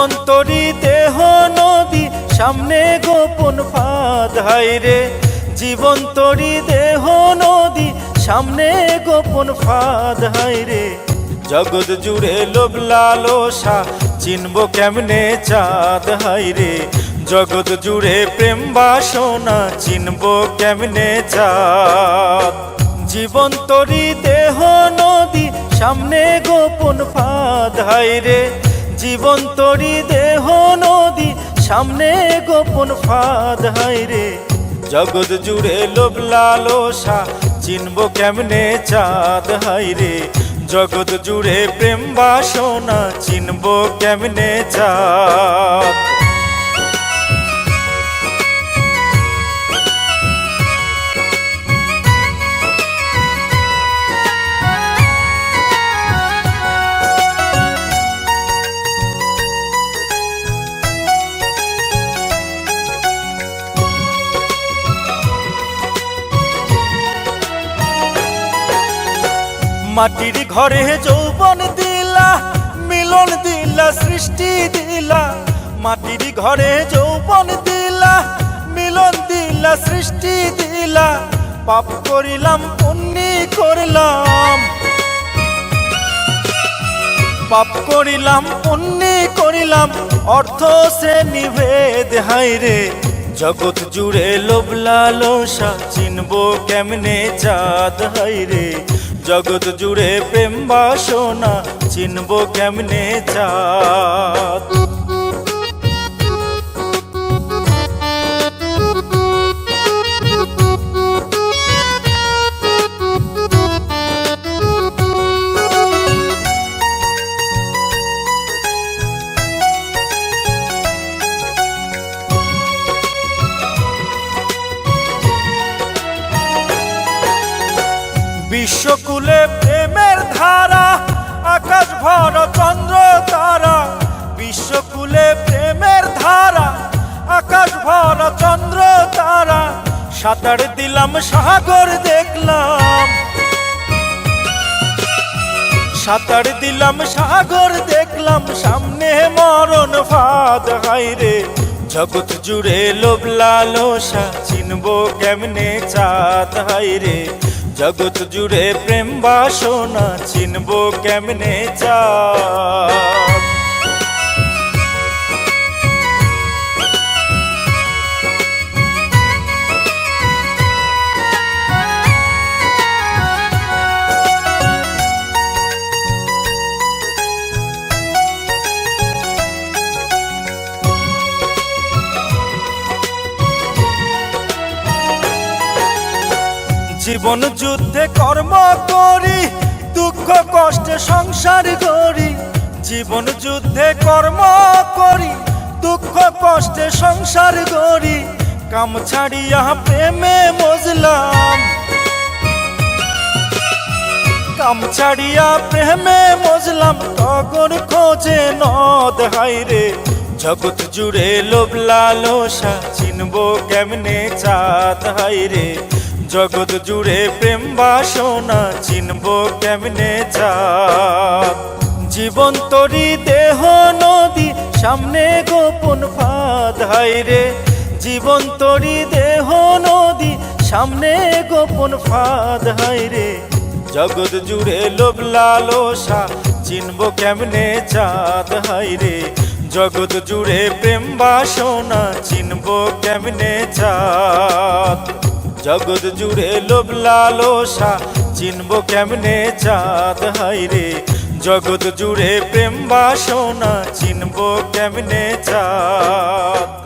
জীবন্তরী দেহ নদী, সামনে গোপন ফাঁদ হাইরে জীবন্তরী দেহ নদী, সামনে গোপন ফাঁদ হাইরে জগৎ জুড়ে লোভ লালসা, চিনব কেমনে চাঁদ হাইরে জগৎ জুড়ে প্রেম বাসনা, চিনব কেমনে চাঁদ। জীবন তরি দেহ নদী, সামনে গোপন ফাঁদ হাইরে জীবন্তরী দেহ নদী, সামনে গোপন ফাঁদ হাইরে জগৎ জুড়ে লোভ লালসা, চিনব কেমনে চাঁদ হাইরে জগৎ জুড়ে প্রেম বাসনা, চিনব কেমনে চাঁদ। মাটির ঘরে যৌবন দিলা, মিলন দিলা, সৃষ্টি দিলা। মাটির ঘরে যৌবন দিলা, মিলন দিলা, সৃষ্টি দিলা। পাপ করিলাম, পুণ্যি করলাম। পাপ করিলাম, পুণ্যি করিলাম, অর্থ সে নিভেদ হাইরে জগৎ জুড়ে লোভ লালসা, চিনব কেমনে চাঁদ হাইরে জগৎ জুড়ে প্রেম বাসনা চিনব কেমনে চাঁদ? বিশ্বকুলে প্রেমের ধারা, আকাশ ভর চন্দ্র তারা। বিশ্বকুলে প্রেমের ধারা, আকাশ ভর চন্দ্র তারা। সাঁতার দিলাম, সাগর দেখলাম। সাঁতার দিলাম, সাগর দেখলাম। সামনে মরণ ফাঁদ হাইরে জগৎ জুড়ে লোভ লালসা, চিনব কেমনে চাঁদ হাইরে জগৎ জুড়ে প্রেম বাসনা চিনব কেমনে চাঁদ? জীবন যুদ্ধে কর্ম করি, দুঃখ কষ্টে সংসার করি জীবন যুদ্ধে কর্ম করি, দুঃখ কষ্টে সংসার করি কাম ছাড়িয়া প্রেমে মজলাম। কাম ছাড়িয়া প্রেমে মজলাম টগর খোঁজে নদ হাইরে জগৎ জুড়ে লোভ লালসা, চিনব কেমনে চাঁদ হাইরে জগৎ জুড়ে প্রেম বাসনা চিনব কেমনে চাঁদ? জীবন তরি দেহ নদী, সামনে গোপন ফাঁদ হাইরে জীবন তরি দেহ নদী, সামনে গোপন ফাঁদ হাইরে জগৎ জুড়ে লোভ লালসা চিনব কেমনে চাঁদ হাইরে জগৎ জুড়ে প্রেম বাসনা চিনব কেমনে চাঁদ? জগৎ জুড়ে লোভ লালসা, চিনব কেমনে চাঁদ হাইরে জগৎ জুড়ে প্রেম বাসনা, চিনব কেমনে চাঁদ।